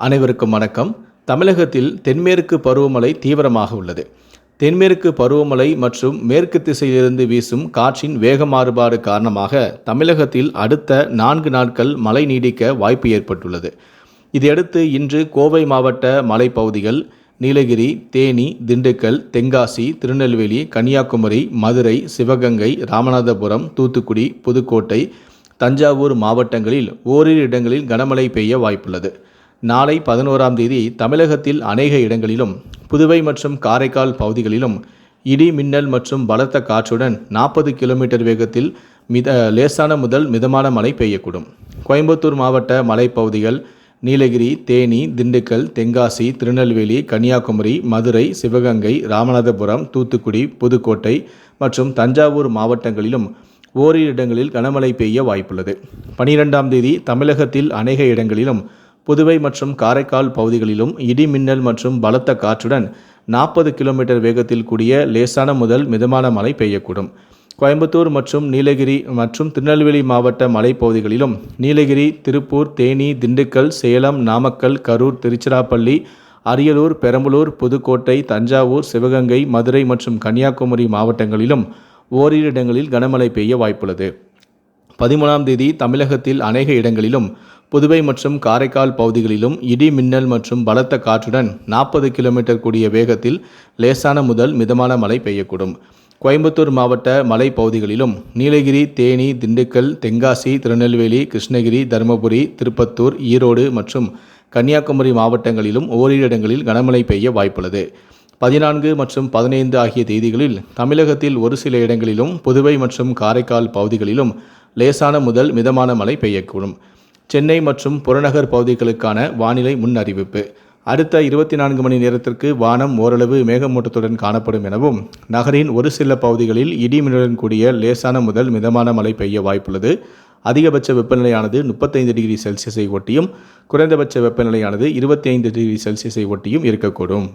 அனைவருக்கும் வணக்கம். தமிழகத்தில் தென்மேற்கு பருவமழை தீவிரமாக உள்ளது. தென்மேற்கு பருவமழை மற்றும் மேற்கு திசையிலிருந்து வீசும் காற்றின் வேக மாறுபாடு காரணமாக தமிழகத்தில் அடுத்த நான்கு நாட்கள் மழை நீடிக்க வாய்ப்பு ஏற்பட்டுள்ளது. இதையடுத்து இன்று கோவை மாவட்ட மலைப்பகுதிகள் நீலகிரி தேனி திண்டுக்கல் தென்காசி திருநெல்வேலி கன்னியாகுமரி மதுரை சிவகங்கை ராமநாதபுரம் தூத்துக்குடி புதுக்கோட்டை தஞ்சாவூர் மாவட்டங்களில் ஓரிரு இடங்களில் கனமழை பெய்ய வாய்ப்புள்ளது. நாளை பதினோராம் தேதி தமிழகத்தில் அநேக இடங்களிலும் புதுவை மற்றும் காரைக்கால் பகுதிகளிலும் இடி மின்னல் மற்றும் பலத்த காற்றுடன் நாற்பது கிலோமீட்டர் வேகத்தில் மித லேசான முதல் மிதமான மழை பெய்யக்கூடும். கோயம்புத்தூர் மாவட்ட மலைப்பகுதிகள் நீலகிரி தேனி திண்டுக்கல் தென்காசி திருநெல்வேலி கன்னியாகுமரி மதுரை சிவகங்கை ராமநாதபுரம் தூத்துக்குடி புதுக்கோட்டை மற்றும் தஞ்சாவூர் மாவட்டங்களிலும் ஓரிரு இடங்களில் கனமழை பெய்ய வாய்ப்புள்ளது. பனிரெண்டாம் தேதி தமிழகத்தில் அநேக இடங்களிலும் புதுவை மற்றும் காரைக்கால் பகுதிகளிலும் இடி மின்னல் மற்றும் பலத்த காற்றுடன் நாற்பது கிலோமீட்டர் வேகத்தில் கூடிய லேசான முதல் மிதமான மழை பெய்யக்கூடும். கோயம்புத்தூர் மற்றும் நீலகிரி மற்றும் திருநெல்வேலி மாவட்ட மலைப்பகுதிகளிலும் நீலகிரி திருப்பூர் தேனி திண்டுக்கல் சேலம் நாமக்கல் கரூர் திருச்சிராப்பள்ளி அரியலூர் பெரம்பலூர் புதுக்கோட்டை தஞ்சாவூர் சிவகங்கை மதுரை மற்றும் கன்னியாகுமரி மாவட்டங்களிலும் ஓரிரு இடங்களில் கனமழை பெய்ய வாய்ப்புள்ளது. பதிமூணாம் தேதி தமிழகத்தில் அநேக இடங்களிலும் புதுவை மற்றும் காரைக்கால் பகுதிகளிலும் இடி மின்னல் மற்றும் பலத்த காற்றுடன் நாற்பது கிலோமீட்டர் கூடிய வேகத்தில் லேசான முதல் மிதமான மழை பெய்யக்கூடும். கோயம்புத்தூர் மாவட்ட மலை பகுதிகளிலும் நீலகிரி தேனி திண்டுக்கல் தென்காசி திருநெல்வேலி கிருஷ்ணகிரி தருமபுரி திருப்பத்தூர் ஈரோடு மற்றும் கன்னியாகுமரி மாவட்டங்களிலும் ஓரிரு இடங்களில் கனமழை பெய்ய வாய்ப்புள்ளது. பதினான்கு மற்றும் பதினைந்து ஆகிய தேதிகளில் தமிழகத்தில் ஒரு சில இடங்களிலும் புதுவை மற்றும் காரைக்கால் பகுதிகளிலும் லேசான முதல் மிதமான மழை பெய்யக்கூடும். சென்னை மற்றும் புறநகர் பகுதிகளுக்கான வானிலை முன் அறிவிப்பு அடுத்த இருபத்தி நான்கு மணி நேரத்திற்கு வானம் ஓரளவு மேகமூட்டத்துடன் காணப்படும் எனவும் நகரின் ஒரு சில பகுதிகளில் இடிமின்னலுடன் கூடிய லேசான முதல் மிதமான மழை பெய்ய வாய்ப்புள்ளது. அதிகபட்ச வெப்பநிலையானது முப்பத்தைந்து டிகிரி செல்சியஸை ஒட்டியும் குறைந்தபட்ச வெப்பநிலையானது இருபத்தி ஐந்து டிகிரி செல்சியஸை ஒட்டியும் இருக்கக்கூடும்.